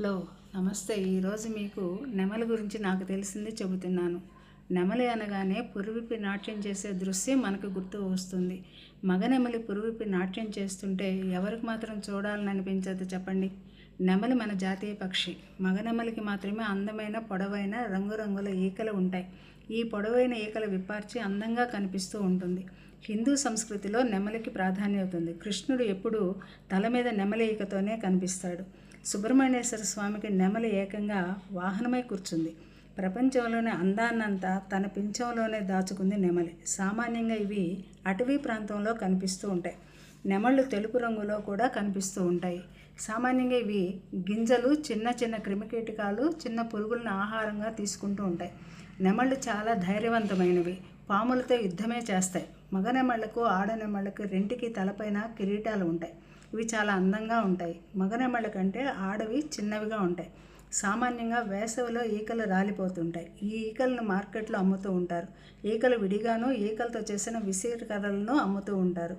Hello నమస్తే. ఈరోజు మీకు నెమలి గురించి నాకు తెలిసింది చెబుతున్నాను. నెమలి అనగానే పురువిపి నాట్యం చేసే దృశ్యం మనకు గుర్తు వస్తుంది. మగ నెమలి పురువిపి నాట్యం చేస్తుంటే ఎవరికి మాత్రం చూడాలని అనిపించదు చెప్పండి? నెమలి మన జాతీయ పక్షి. మగ నెమలికి మాత్రమే అందమైన పొడవైన రంగురంగుల ఈకలు ఉంటాయి. ఈ పొడవైన ఈకలు విప్పార్చి అందంగా కనిపిస్తూ ఉంటుంది. హిందూ సంస్కృతిలో నెమలికి ప్రాధాన్యత ఉంది. కృష్ణుడు ఎప్పుడూ తల మీద నెమలి ఈకతోనే కనిపిస్తాడు. సుబ్రహ్మణ్యేశ్వర స్వామికి నెమలి ఏకంగా వాహనమై కూర్చుంది. ప్రపంచంలోనే అందాన్నంతా తన పింఛంలోనే దాచుకుంది నెమలి. సామాన్యంగా ఇవి అటవీ ప్రాంతంలో కనిపిస్తూ ఉంటాయి. నెమళ్ళు తెలుపు రంగులో కూడా కనిపిస్తూ ఉంటాయి. సామాన్యంగా ఇవి గింజలు చిన్న చిన్న క్రిమికీటకాలు చిన్న పురుగులను ఆహారంగా తీసుకుంటూ ఉంటాయి. నెమళ్ళు చాలా ధైర్యవంతమైనవి. పాములతో యుద్ధమే చేస్తాయి. మగ నెమళ్ళకు ఆడ నెమళ్ళకు రెంటికి తలపైన కిరీటాలు ఉంటాయి. ఇవి చాలా అందంగా ఉంటాయి. మగనెమళ్ళ కంటే ఆడవి చిన్నవిగా ఉంటాయి. సామాన్యంగా వేసవిలో ఈకలు రాలిపోతుంటాయి. ఈ ఈకలను మార్కెట్లో అమ్ముతూ ఉంటారు. ఈకలు విడిగాను ఈకలతో చేసిన విసిరి కర్రలను అమ్ముతూ ఉంటారు.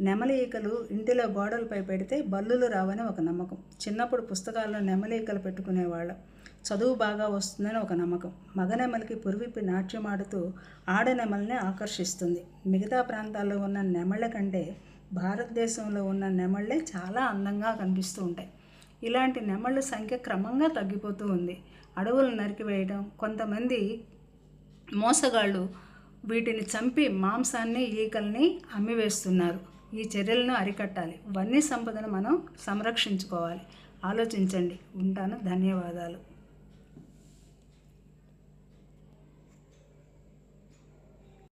నెమలి ఈకలు ఇంటిలో గోడలపై పెడితే బల్లులు రావని ఒక నమ్మకం. చిన్నప్పుడు పుస్తకాల్లో నెమలి ఈకలు పెట్టుకునేవాళ్ళం. చదువు బాగా వస్తుందని ఒక నమ్మకం. మగ నెమలికి పురివిప్పి నాట్యమాడుతూ ఆడనెమల్ని ఆకర్షిస్తుంది. మిగతా ప్రాంతాల్లో ఉన్న నెమళ్ళ కంటే భారతదేశంలో ఉన్న నెమళ్ళే చాలా అందంగా కనిపిస్తూ ఉంటాయి. ఇలాంటి నెమళ్ళ సంఖ్య క్రమంగా తగ్గిపోతూ ఉంది. అడవులు నరికివేయడం కొంతమంది మోసగాళ్ళు వీటిని చంపి మాంసాన్ని ఈకల్ని అమ్మివేస్తున్నారు. ఈ చర్యలను అరికట్టాలి. వన్య సంపదను మనం సంరక్షించుకోవాలి. ఆలోచించండి. ఉంటాను. ధన్యవాదాలు.